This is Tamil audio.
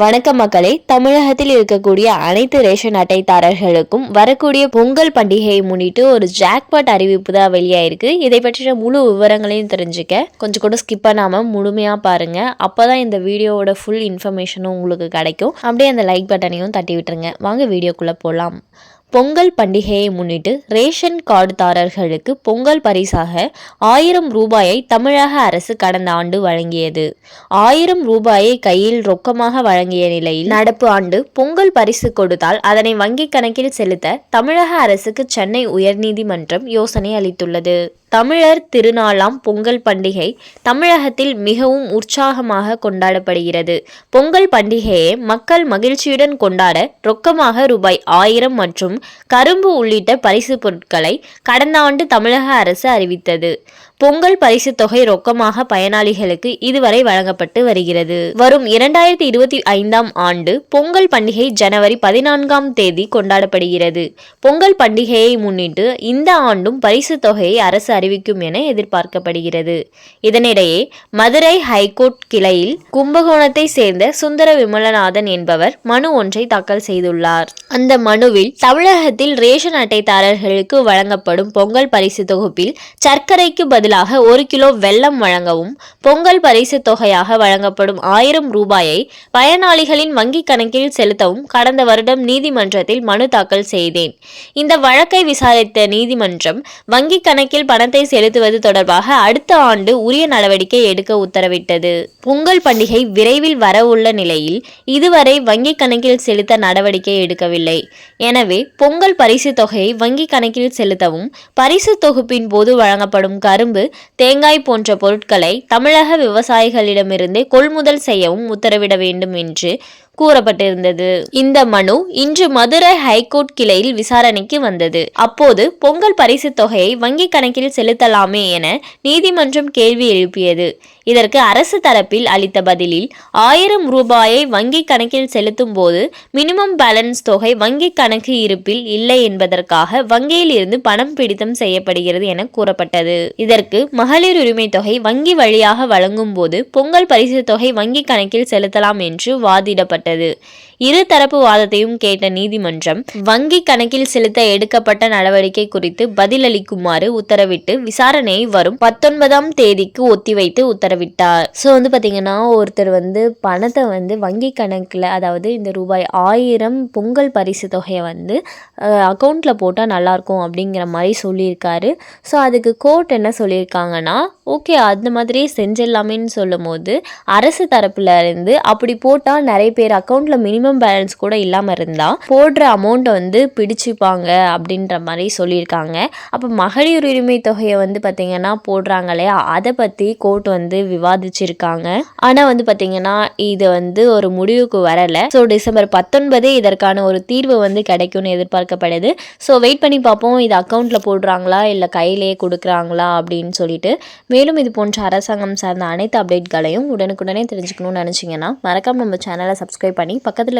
வணக்கம் மக்களே தமிழகத்தில் இருக்கக்கூடிய அனைத்து ரேஷன் அட்டைதாரர்களுக்கும் வரக்கூடிய பொங்கல் பண்டிகையை முன்னிட்டு ஒரு ஜாக்பாட் அறிவிப்பு தான் வெளியாயிருக்கு. இதை பற்றின முழு விவரங்களையும் தெரிஞ்சுக்க கொஞ்சம் கூட ஸ்கிப் பண்ணாமல் முழுமையாக பாருங்க. அப்பதான் இந்த வீடியோவோட ஃபுல் இன்ஃபர்மேஷனும் உங்களுக்கு கிடைக்கும். அப்படியே அந்த லைக் பட்டனையும் தட்டி விட்டுருங்க வாங்க வீடியோக்குள்ளே போகலாம் பொங்கல் பண்டிகையை முன்னிட்டு ரேஷன் கார்டுதாரர்களுக்கு பொங்கல் பரிசாக ஆயிரம் ரூபாயை தமிழக அரசு கடந்த ஆண்டு வழங்கியது. ஆயிரம் ரூபாயை கையில் ரொக்கமாக வழங்கிய நிலையில் நடப்பு ஆண்டு பொங்கல் பரிசு கொடுத்தால் அதனை வங்கிக் கணக்கில் செலுத்த தமிழக அரசுக்கு சென்னை உயர்நீதிமன்றம் யோசனை அளித்துள்ளது. தமிழர் திருநாளாம் பொங்கல் பண்டிகை தமிழகத்தில் மிகவும் உற்சாகமாக கொண்டாடப்படுகிறது. பொங்கல் பண்டிகையை மக்கள் மகிழ்ச்சியுடன் கொண்டாட ரொக்கமாக ரூபாய் ஆயிரம் மற்றும் கரும்பு உள்ளிட்ட பரிசு பொருட்களை கடந்த ஆண்டு தமிழக அரசு அறிவித்தது. பொங்கல் பரிசு தொகை ரொக்கமாக பயனாளிகளுக்கு இதுவரை வழங்கப்பட்டு வருகிறது. வரும் இரண்டாயிரத்தி இருபத்தி ஐந்தாம் ஆண்டு பொங்கல் பண்டிகை ஜனவரி பதினான்காம் தேதி கொண்டாடப்படுகிறது. பொங்கல் பண்டிகையை முன்னிட்டு இந்த ஆண்டும் பரிசு தொகையை அரசு அறிவிக்கும் என எதிர்பார்க்கப்படுகிறது. இதனிடையே மதுரை ஹைகோர்ட் கிளையில் கும்பகோணத்தை சேர்ந்த சுந்தர விமலநாதன் என்பவர் மனு ஒன்றை தாக்கல் செய்துள்ளார். அந்த மனுவில் தமிழகத்தில் ரேஷன் அட்டைதாரர்களுக்கு வழங்கப்படும் பொங்கல் பரிசு தொகுப்பில் சர்க்கரைக்கு பதில் பதிலாக ஒரு கிலோ வெல்லம் வழங்கவும் பொங்கல் பரிசு தொகையாக வழங்கப்படும் ஆயிரம் ரூபாயை பயனாளிகளின் வங்கிக் கணக்கில் செலுத்தவும் கடந்த வருடம் நீதிமன்றத்தில் மனு தாக்கல் செய்தேன். இந்த வழக்கை விசாரித்த நீதிமன்றம் வங்கிக் கணக்கில் பணத்தை செலுத்துவது தொடர்பாக அடுத்த ஆண்டு உரிய நடவடிக்கை எடுக்க உத்தரவிட்டது. பொங்கல் பண்டிகை விரைவில் வரவுள்ள நிலையில் இதுவரை வங்கிக் கணக்கில் செலுத்த நடவடிக்கை எடுக்கவில்லை. எனவே பொங்கல் பரிசு தொகையை வங்கிக் கணக்கில் செலுத்தவும் பரிசு தொகுப்பின் போது வழங்கப்படும் கரும்பு தேங்காய் போன்ற பொருட்களை தமிழக விவசாயிகளிடமிருந்து கொள்முதல் செய்யவும் உத்தரவிட வேண்டும் என்று கூறப்பட்டிருந்தது. இந்த மனு இன்று மதுரை ஹைகோர்ட் கிளையில் விசாரணைக்கு வந்தது. அப்போது பொங்கல் பரிசு தொகையை வங்கி கணக்கில் செலுத்தலாமே என நீதிமன்றம் கேள்வி எழுப்பியது. இதற்கு அரசு தரப்பில் அளித்த பதிலில் ஆயிரம் ரூபாயை வங்கி கணக்கில் செலுத்தும் போது மினிமம் பேலன்ஸ் தொகை வங்கி கணக்கு இருப்பில் இல்லை என்பதற்காக வங்கியில் இருந்து பணம் பிடித்தம் செய்யப்படுகிறது என கூறப்பட்டது. இதற்கு மகளிர் உரிமை தொகை வங்கி வழியாக வழங்கும் போது பொங்கல் பரிசு தொகை வங்கி கணக்கில் செலுத்தலாம் என்று வாதிடப்பட்டது. ஏற்பட்டது இரு தரப்பு வாதத்தையும் கேட்ட நீதிமன்றம் வங்கி கணக்கில் செலுத்த எடுக்கப்பட்ட நடவடிக்கை குறித்து பதிலளிக்குமாறு உத்தரவிட்டு விசாரணையை வரும் பத்தொன்பதாம் தேதிக்கு ஒத்திவைத்து உத்தரவிட்டார். ஸோ வந்து பார்த்தீங்கன்னா ஒருத்தர் வந்து பணத்தை வந்து வங்கி கணக்கில் அதாவது இந்த ரூபாய் ஆயிரம் பொங்கல் பரிசு தொகையை வந்து அக்கௌண்ட்டில் போட்டால் நல்லாயிருக்கும் அப்படிங்கிற மாதிரி சொல்லியிருக்காரு. ஸோ அதுக்கு கோர்ட் என்ன சொல்லியிருக்காங்கன்னா ஓகே அந்த மாதிரியே செஞ்சிடலாமேன்னு சொல்லும் போது அரசு தரப்புல இருந்து அப்படி போட்டால் நிறைய பேர் அக்கௌண்ட்டில் மினிமம் மினிமம் பேலன்ஸ் கூட இல்லாமல் இருந்தால் போடுற அமௌண்ட்டை வந்து பிடிச்சிப்பாங்க அப்படின்ற மாதிரி சொல்லியிருக்காங்க. அப்போ மகளிர் உரிமை தொகையை வந்து பார்த்திங்கன்னா போடுறாங்க இல்லையா? அதை பற்றி கோர்ட் வந்து விவாதிச்சிருக்காங்க. ஆனால் வந்து பார்த்திங்கன்னா இது வந்து ஒரு முடிவுக்கு வரலை. ஸோ டிசம்பர் பத்தொன்பது இதற்கான ஒரு தீர்வு வந்து கிடைக்கும்னு எதிர்பார்க்கப்படுது. ஸோ வெயிட் பண்ணி பார்ப்போம். இது அக்கௌண்ட்டில் போடுறாங்களா? இல்லை கையிலேயே கொடுக்குறாங்களா? அப்படின்னு சொல்லிட்டு. மேலும் இது போன்ற அரசாங்கம் சார்ந்த அனைத்து அப்டேட்களையும் உடனுக்குடனே தெரிஞ்சுக்கணும்னு நினச்சிங்கன்னா மறக்காம நம்ம சேனலை சப்ஸ்கிரைப் பண்ணி பக்கத்தில்